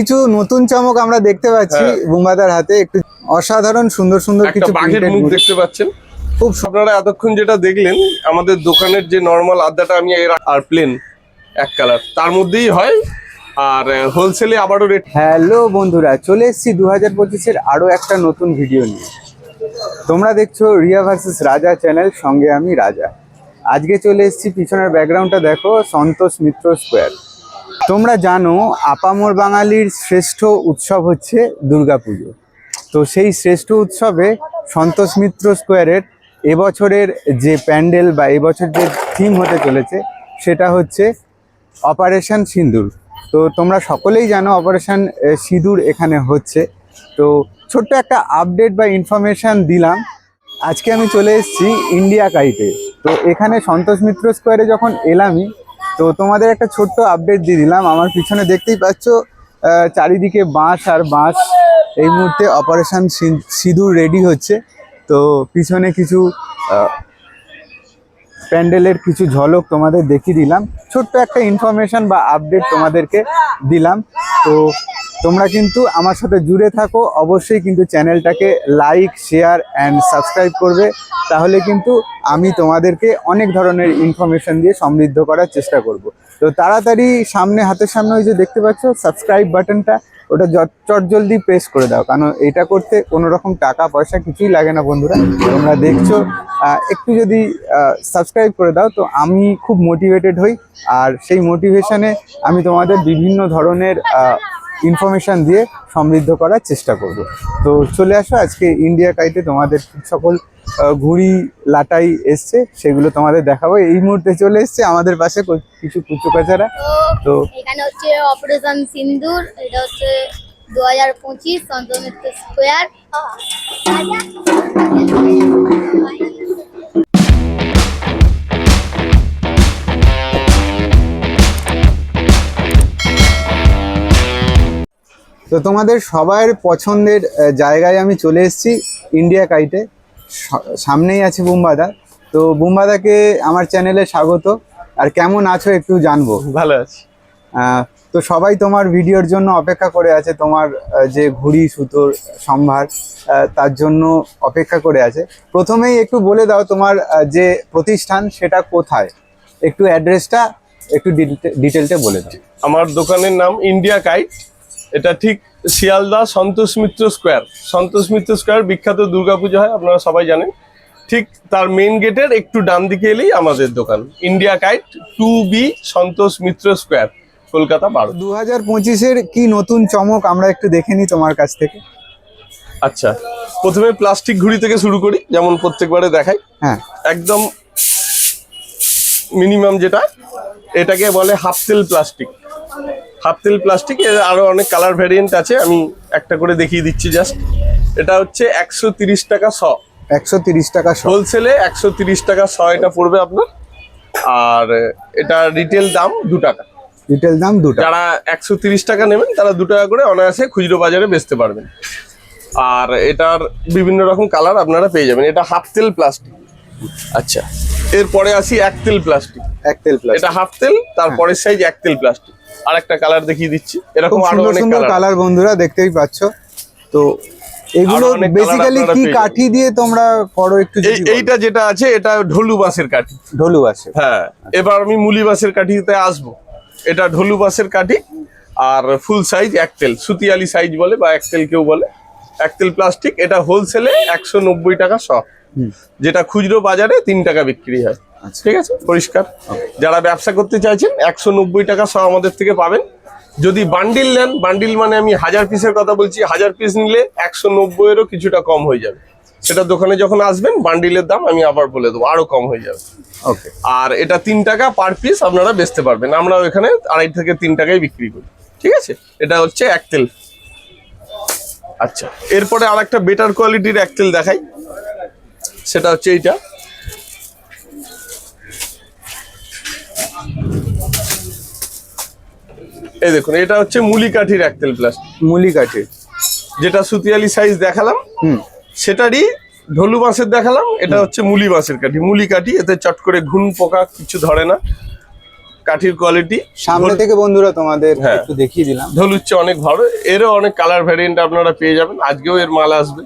কিছু নতুন চমক আমরা দেখতে পাচ্ছি হ্যাঁ। বুম্বাদার হাতে। একটু অসাধারণ সুন্দর সুন্দর কিছু বাঘের মুখ দেখতে পাচ্ছেন। খুব আপনারা এতক্ষণ যেটা দেখলেন আমাদের দোকানের যে নর্মাল আদাটা আমি এর আর প্লেন এক কালার তার মধ্যেই হয় আর হোলসেলে আবারও রেট হ্যালো বন্ধুরা চলে এসেছি দু হাজার পঁচিশের আরও একটা নতুন ভিডিও নিয়ে। তোমরা দেখছ রিয়া ভার্সেস রাজা চ্যানেল সঙ্গে আমি রাজা। আজকে চলে এসেছি পিছনের ব্যাকগ্রাউন্ডটা দেখো সন্তোষ মিত্র স্কোয়ার তোমরা জানো, আপামর বাঙালির শ্রেষ্ঠ উৎসব হচ্ছে দুর্গাপুজো। তো সেই শ্রেষ্ঠ উৎসবে সন্তোষ মিত্র স্কোয়ারের এবছরের যে প্যান্ডেল বা এবছর যে থিম হতে চলেছে, সেটা হচ্ছে অপারেশন সিঁদুর তো তোমরা সকলেই জানো অপারেশন সিঁদুর এখানে হচ্ছে। তো ছোট্ট একটা আপডেট বা ইনফরমেশন দিলাম। আজকে আমি চলে এসেছি ইন্ডিয়া কাইটে তো এখানে সন্তোষ মিত্র স্কোয়ারে যখন এলামই তো তোমাদের একটা ছোট্ট আপডেট দিয়ে দিলাম। আমার পিছনে দেখতেই পাচ্ছ চারিদিকে বাঁশ আর বাঁশ। এই মুহূর্তে অপারেশন সিঁদুর রেডি হচ্ছে। তো পিছনে কিছু প্যান্ডেলের কিছু ঝলক তোমাদের দেখিয়ে দিলাম। ছোট্ট একটা ইনফরমেশান বা আপডেট তোমাদেরকে দিলাম। তো তোমরা কিন্তু আমার সাথে জুড়ে থাকো। অবশ্যই কিন্তু চ্যানেলটাকে লাইক শেয়ার অ্যান্ড সাবস্ক্রাইব করবে। তাহলে কিন্তু আমি তোমাদেরকে অনেক ধরনের ইনফরমেশান দিয়ে সমৃদ্ধ করার চেষ্টা করব। তো তাড়াতাড়ি সামনে, হাতের সামনে ওই যে দেখতে পাচ্ছ সাবস্ক্রাইব বাটনটা ওটা চট জলদি প্রেস করে দাও। কারণ এটা করতে কোনো রকম টাকা, পয়সা কিছুই লাগে না বন্ধুরা। তোমরা দেখছ একটু যদি সাবস্ক্রাইব করে দাও, তো আমি খুব মোটিভেটেড হই। আর সেই মোটিভেশনে আমি তোমাদের বিভিন্ন ধরনের ইনফরমেশন দিয়ে সমৃদ্ধ করার চেষ্টা করব। তো চলে আসো আজকে ইন্ডিয়া কাইটে তোমাদের সকল ঘুড়ি লাটাই এসছে সেগুলো তোমাদের দেখাবো। এই মুহূর্তে চলে এসছে আমাদের পাশে কিছু কুচু কাচারা তো এখানে হচ্ছে অপারেশন সিন্দুর এটা হচ্ছে দু হাজার পঁচিশ সন্তমিত্র স্কোয়ার। তো তোমাদের সবার পছন্দের জায়গায় আমি চলে এসেছি ইন্ডিয়া কাইটে সামনেই আছে বুম্বাদা। তো বুম্বাদাকে আমার চ্যানেলে স্বাগত। আর কেমন আছো একটু জানব। ভালো আছি। তো সবাই তোমার ভিডিওর জন্য অপেক্ষা করে আছে তোমার যে ঘুড়ি সুতোর সম্ভার তার জন্য অপেক্ষা করে আছে। প্রথমেই একটু বলে দাও তোমার যে প্রতিষ্ঠান সেটা কোথায়? একটু অ্যাড্রেসটা একটু ডিটেলটা বলে দাও। আমার দোকানের নাম ইন্ডিয়া কাইট এটা ঠিক শিয়ালদা সন্তোষ মিত্র স্কোয়ার। সন্তোষ মিত্র স্কোয়ার বিখ্যাত দুর্গাপুজো হয় আপনারা সবাই জানেন। ঠিক তার মেন গেটের একটু ডান দিকে এলেই আমাদের দোকান। India kite two B Santosh Mitra square Kolkata বারো। দু হাজার পঁচিশের কি নতুন চমক আমরা একটু দেখে নিই তোমার কাছ থেকে? আচ্ছা প্রথমে প্লাস্টিক ঘুড়ি থেকে শুরু করি যেমন প্রত্যেকবারে দেখাই। হ্যাঁ। একদম মিনিমাম যেটা এটাকে বলে হাফ তেল প্লাস্টিক হাফ তেল প্লাস্টিক এর আরও অনেক কালার ভ্যারিয়েন্ট আছে আমি একটা করে দেখিয়ে দিচ্ছি জাস্ট এটা হচ্ছে একশো তিরিশ টাকা শ। একশো তিরিশ টাকা হোলসেলে একশো তিরিশ টাকা শ এটা পড়বে আপনার। আর এটা রিটেল দাম দু টাকা। রিটেল দাম দুটো যারা একশো তিরিশ টাকা নেবেন তারা দু টাকা করে অনায়াসে খুচরো বাজারে বেচতে পারবেন। আর এটার বিভিন্ন রকম কালার আপনারা পেয়ে যাবেন। এটা হাফ তেল প্লাস্টিক আচ্ছা। এরপরে আসি এক তেল প্লাস্টিক এক তেল প্লাস এটা হাফ তেল তারপরের সাইজ এক তেল প্লাস্টিক আর একটা কালার দেখিয়ে দিচ্ছি। এরকম সুন্দর অনেক সুন্দর কালার বন্ধুরা দেখতেই পাচ্ছ। তো এগুলো বেসিক্যালি কি কাঠি দিয়ে তোমরা করো একটু এইটা যেটা আছে এটা ঢোলু বাঁশের কাঠি। ঢোলু আছে হ্যাঁ এবার আমি মুলি বাঁশের কাঠিতে আসব। এটা ঢোলু বাঁশের কাঠি আর ফুল সাইজ এক তেল সুতিয়ালি সাইজ বলে বা এক তেল কেউ বলে। এক তেল প্লাস্টিক এটা হোলসেলে একশো নব্বই টাকা শ হুম। যেটা খুচরো বাজারে তিন টাকা বিক্রি হয়। আচ্ছা। ঠিক আছে? পরিষ্কার। যারা ব্যবসা করতে চাইছেন একশো নব্বই টাকা শ আমাদের থেকে পাবেন। যদি বান্ডিল নেন বান্ডিল মানে আমি হাজার পিসের কথা বলছি হাজার পিস নিলে একশো নব্বইয়েরও কিছুটা কম হয়ে যাবে। সেটা দোকানে যখন আসবেন বান্ডিলের দাম আমি আবার বলে দেবো আরও কম হয়ে যাবে। ওকে। আর এটা তিন টাকা পার পিস আপনারা বেচতে পারবেন। আমরা এখানে আড়াই থেকে তিন টাকায় বিক্রি করি। ঠিক আছে? এটা হচ্ছে এক তেল। আচ্ছা। এরপরে আর একটা বেটার কোয়ালিটির এক তেল দেখাই। সেটা হচ্ছে এইটা। এই দেখুন এটা হচ্ছে মুলি কাঠির এক তেল প্লাস্টিক। মুলি কাঠি যেটা সুতিয়ালি সাইজ দেখালাম হুম। সেটারই ঢোলু বাঁশের দেখালাম এটা হচ্ছে মুলি বাঁশের কাঠি। মুলি কাঠি এতে চট করে ঘুন পোকা কিছু ধরে না। কাঠির কোয়ালিটি সামনে থেকে বন্ধুরা তোমাদের হ্যাঁ। একটু দেখিয়ে দিলাম। ধলুচ্ছে অনেক ভালো এরও অনেক কালার ভ্যারিয়েন্ট আপনারা পেয়ে যাবেন। আজকেও এর মাল আসবে।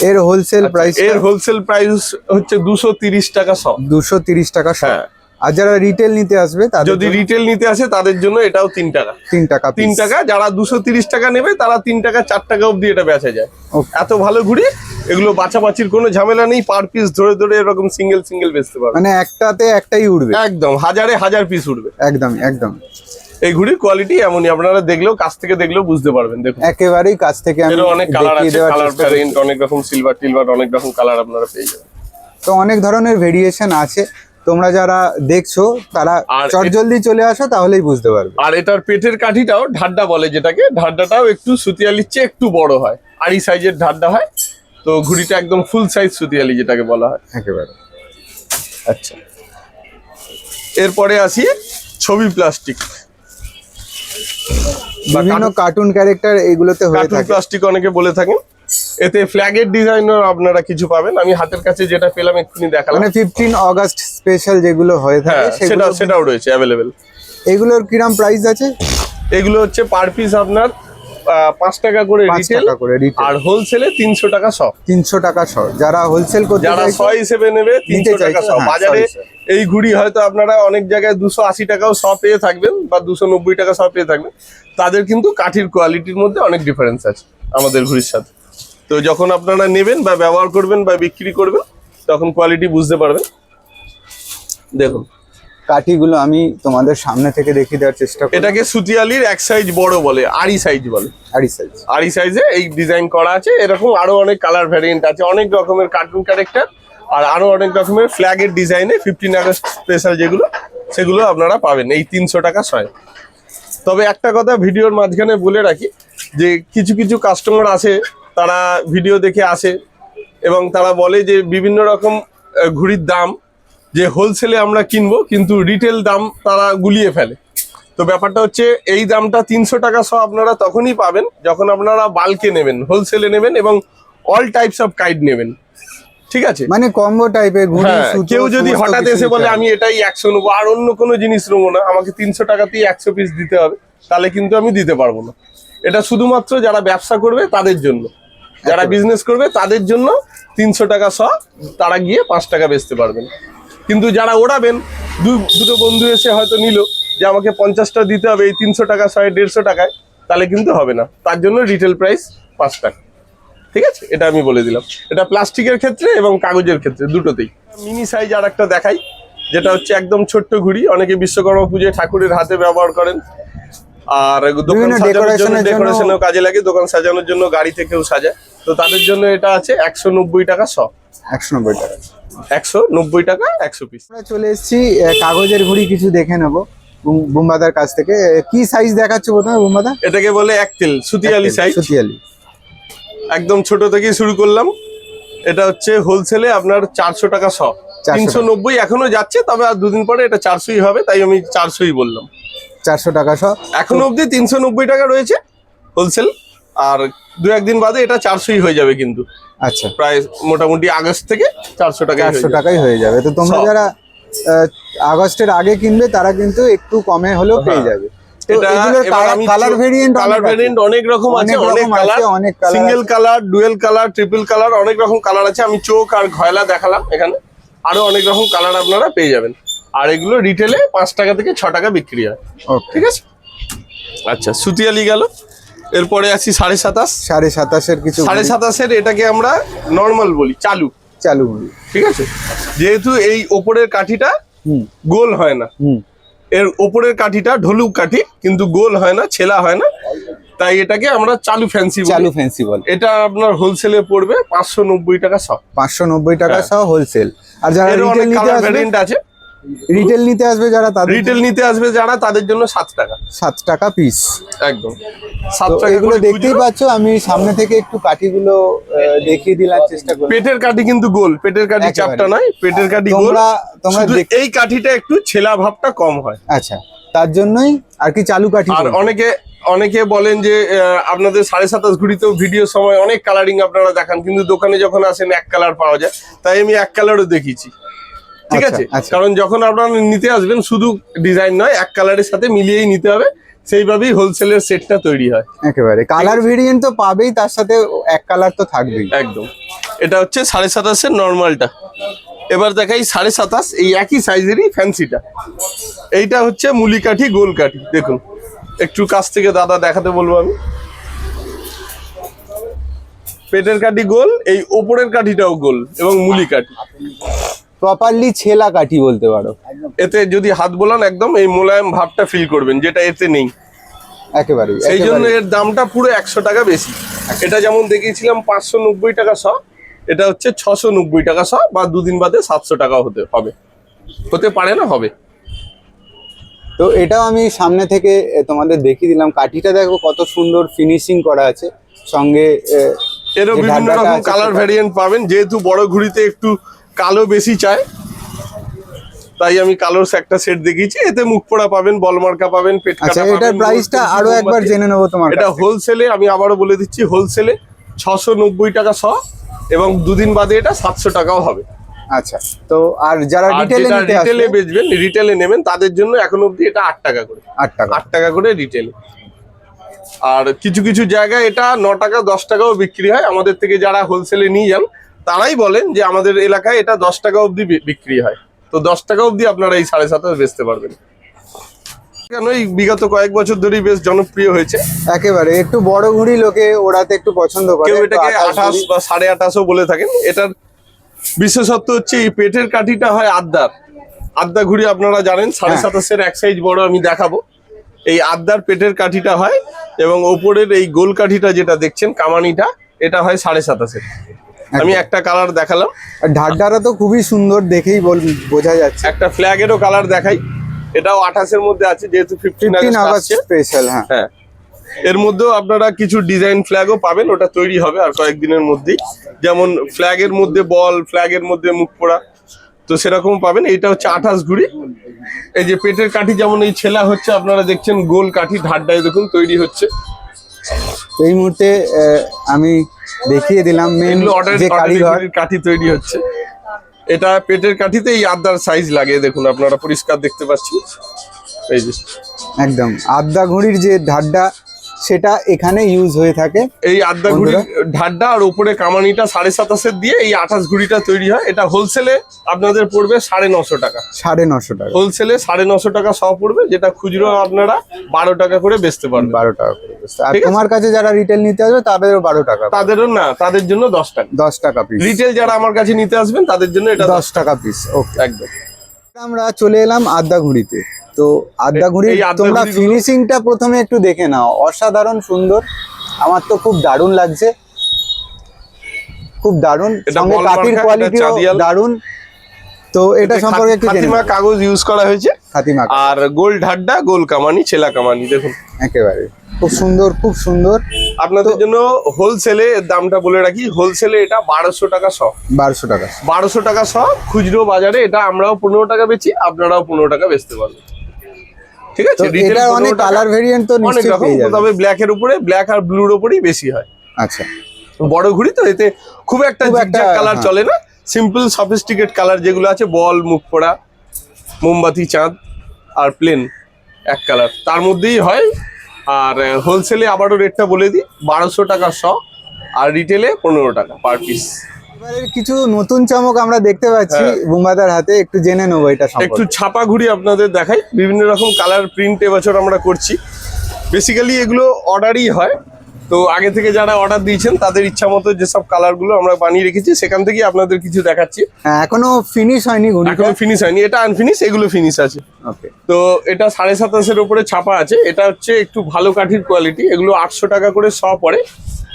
এর হোলসেল প্রাইস আচ্ছা, এর হোলসেল প্রাইস হচ্ছে দুশো তিরিশ টাকা শ দুশো তিরিশ টাকা শ। হ্যাঁ। আর যারা রিটেল নিতে আসবে যদি রিটেল নিতে আসে তাদের জন্য এটাও তিন টাকা। তিন টাকা তিন টাকা যারা দুশো তিরিশ টাকা নেবে তারা তিন টাকা চার টাকা অবধি এটা বেচা যায়. এত ভালো ঘুড়ি এগুলো বাছাবাছির কোনো ঝামেলা নেই পার পিস ধরে ধরে এরকম সিঙ্গেল সিঙ্গেল বেচতে পারবে। মানে একটাতে একটাই উঠবে একদম হাজারে হাজার পিস উঠবে একদম একদম। এই ঘুড়ির কোয়ালিটি এমনই আপনারা দেখলেও কাছ থেকে দেখলেও বুঝতে পারবেন দেখুন। একেবারেই কাছ থেকে আমি অনেক কালার আছে কালার। ভ্যারিয়েন্ট অনেক রকম সিলভার টিলভার অনেক রকম কালার আপনারা পেয়ে যাবেন। তো অনেক ধরনের ভেরিয়েশন আছে। তোমরা যারা দেখছ তারা আর চট জলদি চলে আসো তাহলেই বুঝতে পারবে। আর এটার পেটের কাঠিটাও ঢাড্ডা বলে যেটাকে ঢাড্ডাটাও একটু সুতিয়ালির চেয়ে একটু বড় হয়। আড়ি সাইজের ঢাড্ডা হয় তো ঘুড়িটা একদম ফুল সাইজ সুতিয়ালি যেটাকে বলা হয়। একেবারে। আচ্ছা। এরপরে আসি ছবি প্লাস্টিক বিভিন্ন কার্টুন ক্যারেক্টার এগুলোতে হয়ে থাকে। প্লাস্টিক অনেকে বলে থাকেন। এতে ফ্ল্যাগের ডিজাইনার আপনারা কিছু পাবেন। আমি হাতের কাছে যেটা পেলাম এক্ষুনি দেখালাম। মানে 15 আগস্ট স্পেশাল যেগুলো হয়ে থাকে হ্যাঁ সেটা সেটাও রয়েছে अवेलेबल এগুলোর কিরাম প্রাইস আছে? এগুলো হচ্ছে পার পিস আপনার পাঁচ টাকা করে রিটেল আর হোলসেলে তিনশো টাকা সব। তিনশো টাকা শ যারা হোলসেল করতে যারা ছয় হিসেবে নেবে তিনশো টাকা সব হ্যাঁ, বাজারে। এই ঘুড়ি হয়তো আপনারা অনেক জায়গায় দুশো আশি টাকাও শ পেয়ে থাকবেন বা দুশো নব্বই টাকা শ পেয়ে থাকবেন। তাদের কিন্তু কাঠির কোয়ালিটির মধ্যে অনেক ডিফারেন্স আছে আমাদের ঘুড়ির সাথে। তো যখন আপনারা নেবেন বা ব্যবহার করবেন বা বিক্রি করবেন তখন কোয়ালিটি বুঝতে পারবেন। দেখুন। কাঠিগুলো আমি তোমাদের সামনে থেকে দেখিয়ে দেওয়ার চেষ্টা করি এটাকে সুতিয়ালির এক সাইজ বড় বলে আড়ি সাইজ বলে। আড়ি সাইজ আড়ি সাইজে এই ডিজাইন করা আছে। এরকম আরও অনেক কালার ভ্যারিয়েন্ট আছে অনেক রকমের কার্টুন ক্যারেক্টার আর আরও অনেক রকমের ফ্ল্যাগের ডিজাইনে ফিফটিন আগস্ট স্পেশাল যেগুলো সেগুলো আপনারা পাবেন। এই তিনশো টাকা ছয়। তবে একটা কথা ভিডিওর মাঝখানে বলে রাখি যে কিছু কিছু কাস্টমার আছে তারা ভিডিও দেখে আসে এবং তারা বলে যে বিভিন্ন রকম ঘুড়ির দাম যে হোলসেলে আমরা কিনবো কিন্তু রিটেল দাম তারা গুলিয়ে ফেলে। তো ব্যাপারটা হচ্ছে এই দামটা তিনশো টাকা সহ আপনারা তখনই পাবেন যখন আপনারা বাল্কে নেবেন হোলসেলে নেবেন এবং অল টাইপস অফ কাইড নেবেন। ঠিক আছে? মানে কম্বো টাইপের হ্যাঁ কেউ যদি হঠাৎ এসে বলে আমি এটাই একশো নেব আর অন্য কোনো জিনিস নেব না আমাকে তিনশো টাকাতেই একশো পিস দিতে হবে তাহলে কিন্তু আমি দিতে পারব না। এটা শুধুমাত্র যারা ব্যবসা করবে তাদের জন্য। যারা বিজনেস করবে তাদের জন্য তিনশো টাকা শ তারা গিয়ে পাঁচ টাকা বেচতে পারবেন। কিন্তু যারা ওড়াবেন দুটো বন্ধু এসে হয়তো নিল যে আমাকে পঞ্চাশটা দিতে হবে এই তিনশো টাকা শয়ে দেড়শো টাকায় তাহলে কিন্তু হবে না। তার জন্য রিটেল প্রাইস পাঁচ টাকা। ঠিক আছে? এটা আমি বলে দিলাম। এটা প্লাস্টিকের ক্ষেত্রে এবং কাগজের ক্ষেত্রে দুটোতেই। মিনি সাইজ আর একটা দেখাই যেটা হচ্ছে একদম ছোট্ট ঘুড়ি। অনেকে বিশ্বকর্মা পুজোয় ঠাকুরের হাতে ব্যবহার করেন। আর দোকান সাজানোর জন্য ডেকোরেশনেও কাজে লাগে। দোকান সাজানোর জন্য গাড়ি থেকেও সাজায়। তো তাদের জন্য এটা আছে একশো নব্বই টাকা শ। একশো নব্বই টাকা। একশো নব্বই টাকা একশো পিস আমরা চলে এসেছি কাগজের ঘুড়ি কিছু দেখে নেব বুম- বুম্বাদার কাছ থেকে। কি সাইজ দেখাচ্ছ প্রথমে বুম্বাদা? এটাকে বলে এক তেল সুতিয়ালি সাইজ সুতিয়ালি। একদম ছোট থেকেই শুরু করলাম। এটা হচ্ছে হোলসেলে আপনার চারশো টাকা শ 400 তিনশো নব্বই এখনও যাচ্ছে তবে আর দুদিন পরে এটা চারশোই হবে তাই আমি চারশোই বললাম। চারশো টাকা সহ এখনও অবধি তিনশো নব্বই টাকা রয়েছে হোলসেল আর দু একদিন বাদে এটা চারশোই হয়ে যাবে কিন্তু। আচ্ছা। প্রায় মোটামুটি আগস্ট থেকে চারশো টাকা চারশো টাকাই হয়ে যাবে। তো তোমরা যারা আগস্টের আগে কিনবে তারা কিন্তু একটু কমে হলেও পেয়ে হ্যাঁ। যাবে। কালার ভেরিয়েন্ট কালার ভেরিয়েন্ট অনেক রকম আছে অনেক colour single colour dual colour triple colour অনেক রকম কালার আছে। আমি চোখ আর ঘয়লা দেখালাম এখানে। আরও অনেক রকম কালার আপনারা পেয়ে যাবেন। আর এগুলো রিটেলে পাঁচ টাকা থেকে ছ টাকা বিক্রি হয়। ঠিক আছে? আচ্ছা সুতিয়ালি গেল। এরপরে আছি সাড়ে সাতাশ। সাড়ে সাতাশের কিছু সাড়ে সাতাশের এটাকে আমরা নর্মাল বলি চালু। চালু বলি। ঠিক আছে? যেহেতু এই ওপরের কাঠিটা গোল হয় না। হুম। এর ওপরের কাঠিটা ঢলুক কাঠি কিন্তু গোল হয় না ছেলা হয় না। তাই এটাকে আমরা চালু ফ্যান্সি চালু ফ্যান্সি বল। এটা আপনার হোলসেলে পড়বে পাঁচশো নব্বই টাকা সব পাঁচশো নব্বই টাকা হ্যাঁ। সহ হোলসেল আর যারা রিটেল নিতে আছে। রিটেল নিতে আসবে যারা তাদের রিটেল নিতে আসবে যারা তাদের জন্য সাত টাকা। সাত টাকা পিস একদম। সাত টাকা এগুলো দেখতেই। পাচ্ছ আমি সামনে থেকে একটু কাঠিগুলো দেখিয়ে দিলার চেষ্টা করি পেটের কাঠি কিন্তু গোল পেটের কাঠি চাপটা নয় পেটের কাঠি গোল। তোমরা তোমরা এই কাঠিটা একটু ছেলা ভাবটা কম হয়। আচ্ছা তার জন্যই আর কি চালু কাঠি আর অনেকে অনেকে বলেন যে আপনাদের সাড়ে সাতাশ ঘুড়িতেও ভিডিও সময় অনেক কালারিং আপনারা দেখান কিন্তু দোকানে যখন আসেন এক কালার পাওয়া যায় তাই আমি এক কালারও দেখিয়েছি। ঠিক আচ্ছা, আছে? আচ্ছা। কারণ যখন আপনারা নিতে আসবেন শুধু ডিজাইন নয় এক কালারের সাথে মিলিয়েই নিতে হবে। সেইভাবেই হোলসেলের সেটটা তৈরি হয়। একেবারে। কালার ভেরিয়েন্ট তো পাবেই তার সাথে এক কালার তো থাকবেই। একদম। এটা হচ্ছে সাড়ে সাতাশের নর্মালটা এবার দেখাই সাড়ে সাতাশ এই একই সাইজেরই ফ্যান্সিটা এইটা হচ্ছে মুলি কাঠি গোল কাঠি দেখুন একটু কাছ থেকে দাদা দেখাতে বলব আমি। পেটের কাঠি গোল এই ওপরের কাঠিটাও গোল এবং মুলি কাঠি প্রপারলি ছেলা কাঠি বলতে পারো। এতে যদি হাত বোলান একদম এই মোলায়েম ভাবটা ফিল করবেন যেটা এতে নেই। একেবারে সেই জন্য এর দামটা পুরো একশো টাকা বেশি। এটা যেমন দেখিয়েছিলাম পাঁচশো নব্বই টাকা শ এটা হচ্ছে ছশো নব্বই টাকা শ বা দুদিন বাদে সাতশো টাকা হতে হবে। হতে পারে না হবে। তো এটাও আমি সামনে থেকে তোমাদের দেখিয়ে দিলাম। কাঠিটা দেখো কত সুন্দর ফিনিশিং করা আছে। সঙ্গে এরও বিভিন্ন রকম কালার ভ্যারিয়েন্ট পাবেন। যেহেতু বড় ঘুড়িতে একটু কালো বেশি চায়। তাই আমি কালোর একটা সেট দেখিয়েছি। এতে মুখ পোড়া পাবেন বল মার্কা পাবেন পেট আচ্ছা কাটা এটার প্রাইসটা আরও একবার জেনে নেব তোমার এটা হোলসেলে আমি আবারও বলে দিচ্ছি হোলসেলে ছশো নব্বই টাকা শ এবং দুদিন বাদে এটা সাতশো টাকাও হবে। আচ্ছা তো আর যারা রিটেলে নিতে রিটেলে আসবে? বেচবেন রিটেলে নেবেন তাদের জন্য এখন অবধি এটা আট টাকা করে। আট টাকা। আট টাকা করে রিটেলে আর কিছু কিছু জায়গায় এটা ন টাকা দশ টাকাও বিক্রি হয়। আমাদের থেকে যারা হোলসেলে নিয়ে যান তারাই বলেন যে আমাদের এলাকায় এটা দশ টাকা অবধি বিক্রি হয়। তো দশ টাকা অবধি আপনারা এই সাড়ে সাতাশ বেচতে পারবেন। কেন এই বিগত কয়েক বছর ধরেই বেশ জনপ্রিয় হয়েছে। একেবারে একটু বড় ঘুড়ি লোকে ওড়াতে একটু পছন্দ করে কেউ এটাকে আঠাশ আঠাশ বা সাড়ে আঠাশও বলে থাকেন। এটার বিশেষত্ব হচ্ছে এই পেটের কাঠিটা হয় আদ্দার। আদ্দা ঘুড়ি আপনারা জানেন সাড়ে হ্যাঁ। সাতাশের এক সাইজ বড় আমি দেখাবো। এই আদ্দার পেটের কাঠিটা হয় এবং ওপরের এই গোল কাঠিটা যেটা দেখছেন কামানিটা এটা হয় সাড়ে সাতাশের। আমি একটা কালার দেখালাম। ঢাকঢারা তো খুবই সুন্দর দেখেই বল- বোঝা যাচ্ছে। একটা ফ্ল্যাগেরও কালার দেখাই। এটাও আঠাশের মধ্যে আছে যেহেতু ফিফটিন আগস্ট স্পেশাল হ্যাঁ। হ্যাঁ। এর মধ্যেও আপনারা কিছু ডিজাইন ফ্ল্যাগও পাবেন ওটা তৈরি হবে আর কয়েকদিনের মধ্যেই। যেমন ফ্ল্যাগের মধ্যে বল ফ্ল্যাগের মধ্যে মুখ পোড়া তো সেরকম পাবেন। এইটা হচ্ছে আঠাশ ঘুড়ি। এই যে পেটের কাঠি যেমন এই ছেলা হচ্ছে আপনারা দেখছেন গোল কাঠি ঢাড্ডায় দেখুন তৈরি হচ্ছে। তো এই মুহূর্তে আহ, আমি দেখিয়ে দিলাম মেন যে কারিগর। কাঠি তৈরি হচ্ছে। এটা পেটের কাঠিতে এই আদার সাইজ লাগে দেখুন আপনারা পরিষ্কার দেখতে পাচ্ছেন। এই যে। একদম। আদা ঘড়ির যে ঢাড্ডা সেটা এখানে ইউজ হয়ে থাকে। এই আড্ডা ঘুড়ি ঢাড্ডা আর উপরে কামানিটা সাড়ে সাতাশের দিয়ে এই আঠাশ ঘুড়িটা তৈরি হয়। এটা হোলসেলে আপনাদের পড়বে সাড়ে নশো টাকা। সাড়ে নশো টাকা। হোলসেলে সাড়ে নশো টাকা সহ পড়বে যেটা খুচরো আপনারা বারো টাকা করে বেচতে পারবেন। বারো টাকা করে। আর তোমার কাছে যারা রিটেল নিতে আসবে তাদেরও বারো টাকা তাদেরও না তাদের জন্য দশ টাকা। দশ টাকা পিস রিটেল যারা আমার কাছে নিতে আসবেন তাদের জন্য এটা দশ টাকা পিস ওকে একদম। আমরা চলে এলাম আদ্যা ঘুড়িতে। তো আদ্যা ঘুড়ির তোমরা ফিনিশিংটা প্রথমে একটু দেখে নাও। অসাধারণ সুন্দর। আমার তো খুব দারুণ লাগছে। খুব দারুণ। সঙ্গে কাঠির কোয়ালিটিও দারুণ। তো এটা সম্পর্কে একটু খাতিমা। কাগজ ইউজ করা হয়েছে। খাতিমা আর গোল ঢাড্ডা গোল কামানি ছেলা কামানি দেখুন। একেবারে। খুব সুন্দর খুব সুন্দর। আপনাদের জন্য হোলসেলে দামটা বলে রাখি। হোলসেলে এটা বারোশো টাকা শ বারোশো টাকা। বারোশো টাকা শ খুচরো বাজারে এটা আমরাও পনেরো টাকা বেচি আপনারাও পনেরো টাকা বেচতে পারবেন। ঠিক আছে? এটা অনেক। কালার ভেরিয়েন্ট তো অনেক রকম তবে ব্ল্যাক এর উপরে ব্ল্যাক আর ব্লুর উপরেই বেশি হয়। আচ্ছা। বড় ঘুড়ি তো এতে খুব একটা একটা, কালার হ্যাঁ। চলে না। সিম্পল সফিস্টিকেট কালার যেগুলো আছে বল মুখ পোড়া মোমবাতি চাঁদ আর প্লেন এক কালার তার মধ্যেই হয় আর হোলসেলে আবারও রেটটা বলে দিই বারোশো টাকা শ আর রিটেলে পনেরো টাকা পার পিস কিছু নতুন চমক আমরা দেখতে পাচ্ছি। হ্যাঁ। বুম্বাদার হাতে একটু জেনে নেব এটা একটু ছাপা ঘুড়ি আপনাদের দেখাই। বিভিন্ন রকম কালার প্রিন্ট এবছর আমরা করছি। বেসিক্যালি এগুলো অর্ডারই হয়। তো আগে থেকে যারা অর্ডার দিয়েছেন তাদের ইচ্ছা মতো যেসব কালারগুলো আমরা বানিয়ে রেখেছি সেখান থেকেই আপনাদের কিছু দেখাচ্ছি। হ্যাঁ, এখনও ফিনিশ হয়নি এখনও ফিনিশ হয়নি। এটা আনফিনিশ এগুলো ফিনিশ আছে। তো এটা সাড়ে সাতাশের উপরে ছাপা আছে। এটা হচ্ছে একটু ভালো কাঠির কোয়ালিটি এগুলো আটশো টাকা করে শ পড়ে।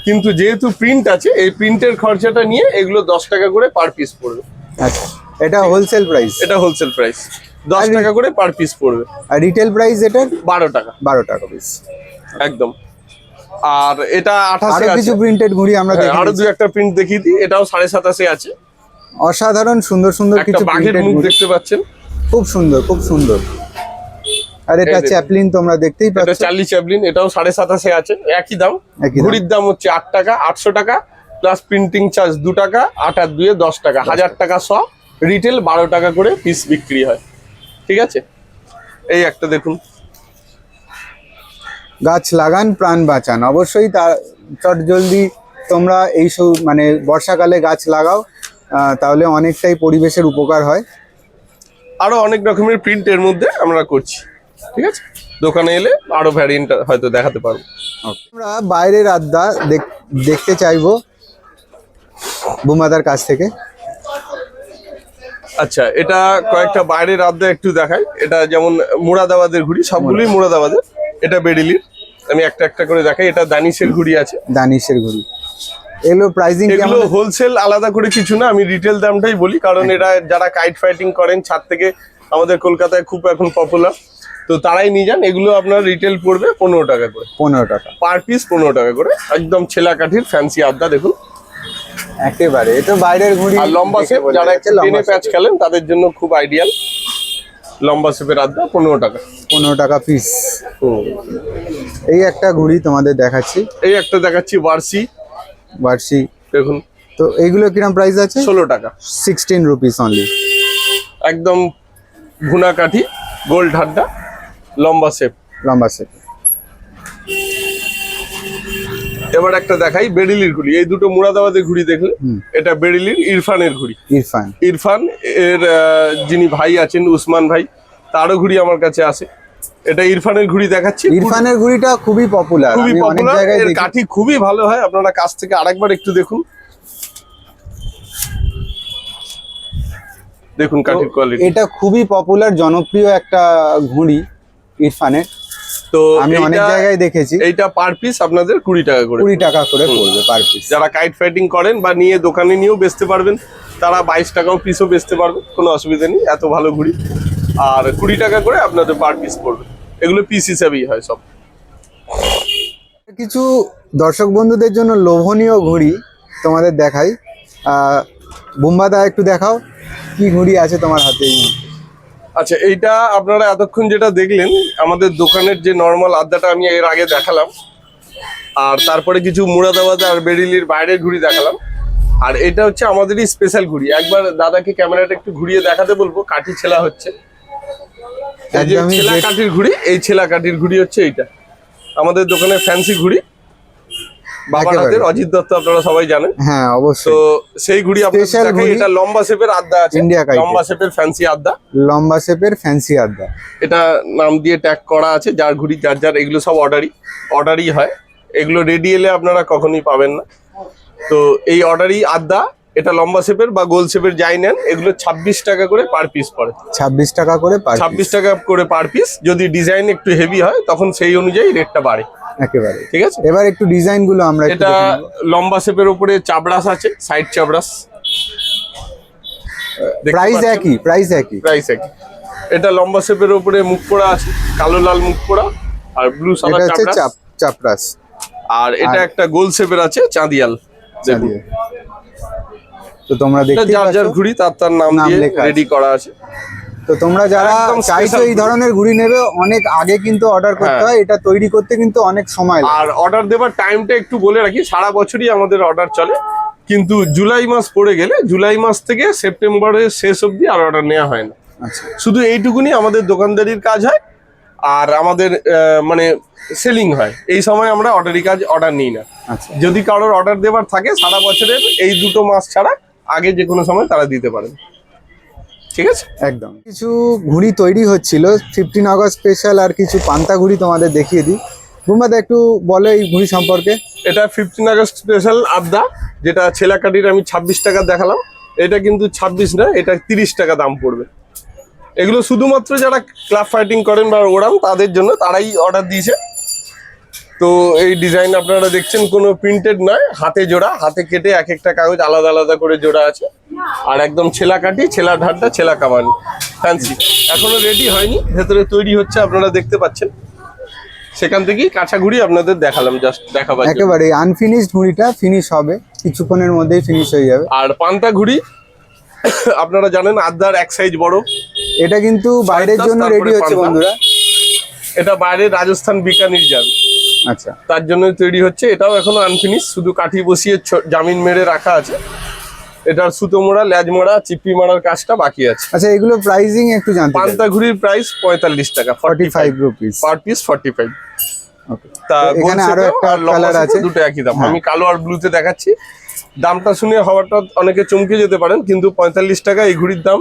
কিন্তু যেহেতু প্রিন্ট আছে এই প্রিন্টের খরচাটা নিয়ে এগুলো দশ টাকা করে পার পিস পড়বে। আচ্ছা এটা হোলসেল প্রাইস এটা হোলসেল প্রাইস দশ টাকা করে পার পিস পড়বে। আর রিটেল প্রাইস এটা বারো টাকা। বারো টাকা পিস একদম। আর এটা আঠাশে আরও কিছু প্রিন্টেড ঘুড়ি আমরা হ্যাঁ, আরও দু একটা প্রিন্ট দেখিয়ে দিই। এটাও সাড়ে সাতাশে আছে। অসাধারণ সুন্দর সুন্দর একটা কিছু বাঘের মুখ দেখতে পাচ্ছেন। খুব সুন্দর খুব সুন্দর। আর এটা চ্যাপলিন তোমরা দেখতেই এটা চার্লি চ্যাপলিন এটাও সাড়ে সাতাশে আছে একই দাম। ঘুড়ির দাম হচ্ছে আট টাকা আটশো টাকা প্লাস প্রিন্টিং চার্জ দু টাকা আট আর দুয়ে দশ টাকা হাজার টাকা। শ। রিটেল বারো টাকা করে পিস বিক্রি হয়। ঠিক আছে? এই একটা দেখুন। গাছ লাগান প্রাণ বাঁচান। অবশ্যই তা চট জলদি তোমরা এই সব মানে বর্ষাকালে গাছ লাগাও তাহলে অনেকটাই পরিবেশের উপকার হয়। আরও অনেক রকমের প্রিন্ট এর মধ্যে আমরা করছি। ঠিক আছে? দোকানে এলে আরও ভ্যারিয়েন্ট হয়তো দেখাতে পারব। আমরা বাইরের আড্ডা দেখ- দেখতে চাইব বুমাদার কাছ থেকে। আচ্ছা এটা কয়েকটা বাইরের আদ্যা একটু দেখাই। এটা যেমন মুরাদাবাদের ঘুড়ি সবগুলোই মুরাদাবাদের। এটা বেডিলির আমি একটা একটা করে দেখাই। এটা দানিশের ঘুড়ি আছে। দানিশের ঘুড়ি। এগুলো প্রাইজিং এগুলো হোলসেল আলাদা করে কিছু না। আমি রিটেল দামটাই বলি কারণ এরা যারা কাইট ফাইটিং করেন ছাদ থেকে আমাদের কলকাতায় খুব এখন পপুলার তো তারাই নিয়ে যান এগুলো আপনার রিটেল পড়বে পনেরো টাকা করে। পনেরো টাকা। পার পিস পনেরো টাকা করে। একদম ছেলা কাঠির ফ্যান্সি আড্ডা দেখুন। একেবারে এটা বাইরের ঘুড়ি আর লম্বা বোঝা যারা একটু টেনে প্যাচ খেলেন তাদের জন্য খুব আইডিয়াল লম্বা শেপের আড্ডা পনেরো টাকা। পনেরো টাকা পিস এই একটা ঘুড়ি তোমাদের দেখাচ্ছি। এই একটা দেখাচ্ছি বার্সি। বার্ষি দেখুন। তো এইগুলো কিরম প্রাইস আছে? ষোলো টাকা। সিক্সটিন রুপিস অনলি একদম ভুনা কাঠি গোল্ড হাড্ডা। লম্বা শেপ লম্বা সেট এবার একটা দেখাই বেডিলির ঘুড়ি এই দুটো মুরাদাবাদের ঘুড়ি দেখলে এটা বেডিলির ইরফানের ঘুড়ি ইরফান। ইরফান এর যিনি ভাই আছেন উসমান ভাই তারও ঘুড়ি আমার কাছে আছে। এটা ইরফানের ঘুড়ি দেখাচ্ছি। ইরফানের ঘুড়িটা খুবই পপুলার খুবই পপুলার এর কাঠি খুবই ভালো হয়। আপনারা কাছ থেকে আরেকবার একটু দেখুন। দেখুন কাঠির কোয়ালিটি এটা খুবই পপুলার জনপ্রিয় একটা ঘুড়ি। ইরফানের তো আমি অনেক জায়গায় দেখেছি। এইটা পার পিস আপনাদের কুড়ি টাকা করে। কুড়ি টাকা করে পড়বে পার পিস যারা কাইট ফাইটিং করেন বা নিয়ে দোকানে নিয়েও বেচতে পারবেন তারা বাইশ টাকাও পিসও বেচতে পারবেন কোনো অসুবিধা নেই এত ভালো ঘুড়ি। আর কুড়ি টাকা করে আপনাদের পার পিস পড়বে। এগুলো পিস হিসাবেই হয় সব। কিছু দর্শক বন্ধুদের জন্য লোভনীয় ঘুড়ি তোমাদের দেখাই। আহ, বুম্বাদা একটু দেখাও কি ঘুড়ি আছে তোমার হাতে এই? আচ্ছা এইটা আপনারা এতক্ষণ যেটা দেখলেন আমাদের দোকানের যে নর্মাল আড্ডাটা আমি এর আগে দেখালাম আর তারপরে কিছু মুরাদাবাদ আর বেরিলির বাইরের ঘুড়ি দেখালাম আর এটা হচ্ছে আমাদেরই স্পেশাল ঘুড়ি। একবার দাদাকে ক্যামেরাটা একটু ঘুরিয়ে দেখাতে বলব কাঠি ছেলা হচ্ছে। ছেলা কাঠির ঘুড়ি এই ছেলা কাঠির ঘুড়ি হচ্ছে এইটা। আমাদের দোকানে ফ্যান্সি ঘুড়ি। বাবার হাতের অজিত দত্ত আপনারা সবাই জানেন। হ্যাঁ তো সেই ঘুড়ি আপনাদের এটা লম্বা শেপের আড্ডা আছে। India kite-এর। লম্বা শেপের ফ্যান্সি আড্ডা। লম্বা শেপের ফ্যান্সি আড্ডা। এটা নাম দিয়ে ট্যাগ করা আছে যার ঘুড়ি যার যার এগুলো সব অর্ডারই অর্ডারই হয়। এগুলো রেডি এলে আপনারা কখনোই পাবেন না। তো এই অর্ডারই আড্ডা এটা লম্বা শেপের বা গোল শেপের যাই নেন এগুলো ছাব্বিশ টাকা করে পার পিস পড়ে। ছাব্বিশ টাকা করে পার ছাব্বিশ টাকা করে পার পিস যদি ডিজাইন একটু হেভি হয় তখন সেই অনুযায়ী রেটটা বাড়ে। একেবারে। ঠিক আছে? এবার একটু ডিজাইনগুলো আমরা এটা লম্বা শেপের উপরে চাবড়াস আছে সাইড চাবড়াস। প্রাইস একই প্রাইস একই। প্রাইস একই। এটা লম্বা শেপের উপরে মুখ পোড়া আছে কালো লাল মুখ পোড়া আর ব্লু সাদা চাপ চাপরাস আর এটা একটা গোল শেপের আছে চাঁদিয়াল। তো তোমরা দেখতে যার যার ঘুড়ি তার তার নাম দিয়ে রেডি করা আছে। তো তোমরা যারা চাইছো এই ধরনের ঘুড়ি নেবে অনেক আগে কিন্তু অর্ডার করতে হ্যাঁ। হয় এটা তৈরি করতে কিন্তু অনেক সময় আর অর্ডার দেওয়ার টাইমটা একটু বলে রাখি সারা বছরই আমাদের অর্ডার চলে। কিন্তু জুলাই মাস পড়ে গেলে জুলাই মাস থেকে সেপ্টেম্বরের শেষ অবধি আর অর্ডার নেওয়া হয় না। আচ্ছা। শুধু এইটুকুনি আমাদের দোকানদারির কাজ হয় আর আমাদের মানে সেলিং হয়। এই সময় আমরা অর্ডারি কাজ অর্ডার নিই না। আচ্ছা। যদি কারোর অর্ডার দেওয়ার থাকে সারা বছরের এই দুটো মাস ছাড়া আগে যে কোনো সময় তারা দিতে পারেন। ঠিক আছে? একদম। কিছু ঘুড়ি তৈরি হচ্ছিল ফিফটিন আগস্ট স্পেশাল আর কিছু পান্তা ঘুড়ি তোমাদের দেখিয়ে দিই। বুম্বাদা একটু বলো এই ঘুড়ি সম্পর্কে। এটা ফিফটিন আগস্ট স্পেশাল আবদা যেটা ছেলাকাটির আমি ছাব্বিশ টাকা দেখালাম। এটা কিন্তু ছাব্বিশ না এটা তিরিশ টাকা দাম পড়বে। এগুলো শুধুমাত্র যারা ক্লাব ফাইটিং করেন বা ওড়ান তাদের জন্য তারাই অর্ডার দিয়েছে। তো এই ডিজাইন আপনারা দেখছেন কোনো প্রিন্টেড নয় হাতে জোড়া হাতে কেটে এক একটা কাগজ আলাদা আলাদা করে জোড়া আছে। আর একদম ছেলা কাটি ছেলা ধারটা ছেলা কামানি। ফ্যান্সি এখনও রেডি হয়নি ভেতরে তৈরি হচ্ছে আপনারা দেখতে পাচ্ছেন। সেখান থেকেই কাঁচা ঘুড়ি আপনাদের দেখালাম জাস্ট দেখাবার একেবারে আনফিনিশড ঘুড়িটা ফিনিশ হবে কিছুক্ষণের মধ্যেই ফিনিশ হয়ে যাবে। আর পান্তা ঘুড়ি আপনারা জানেন আদার এক সাইজ বড়। এটা কিন্তু বাইরের জন্য রেডি হচ্ছে বন্ধুরা। এটা বাইরে রাজস্থান বিকানির যাবে। আচ্ছা। তার জন্য তৈরি হচ্ছে। এটাও এখনও আনফিনিশ শুধু কাঠি বসিয়ে জামিন মেরে রাখা আছে। এটার সুতো মোড়া ল্যাজ মোড়া চিপি মারার কাজটা বাকি আছে। আচ্ছা এগুলো প্রাইজিং একটু জানতে পান্তা ঘুড়ির প্রাইস পঁয়তাল্লিশ টাকা forty five rupees per piece forty five তা এখানে আরও একটা কালার আছে। দুটো একই দাম। হ্যাঁ। আমি কালো আর ব্লুতে দেখাচ্ছি। দামটা শুনে হওয়াটা অনেকে চমকে যেতে পারেন কিন্তু পঁয়তাল্লিশ টাকা এই ঘুড়ির দাম।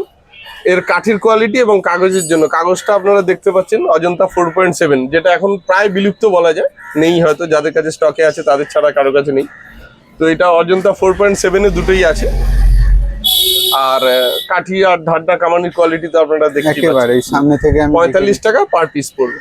এর কাঠির কোয়ালিটি এবং কাগজের জন্য। কাগজটা আপনারা দেখতে পাচ্ছেন অজন্তা ফোর পয়েন্ট সেভেন যেটা এখন প্রায় বিলুপ্ত বলা যায়। নেই হয়তো যাদের কাছে স্টকে আছে তাদের ছাড়া কারও কাছে নেই। তো এটা অজন্তা ফোর পয়েন্ট সেভেনে দুটোই আছে। আর কাঠি আর ধারটা কামানির কোয়ালিটি তো আপনারা দেখতে পারেন সামনে থেকে পঁয়তাল্লিশ টাকা পার পিস পড়বে।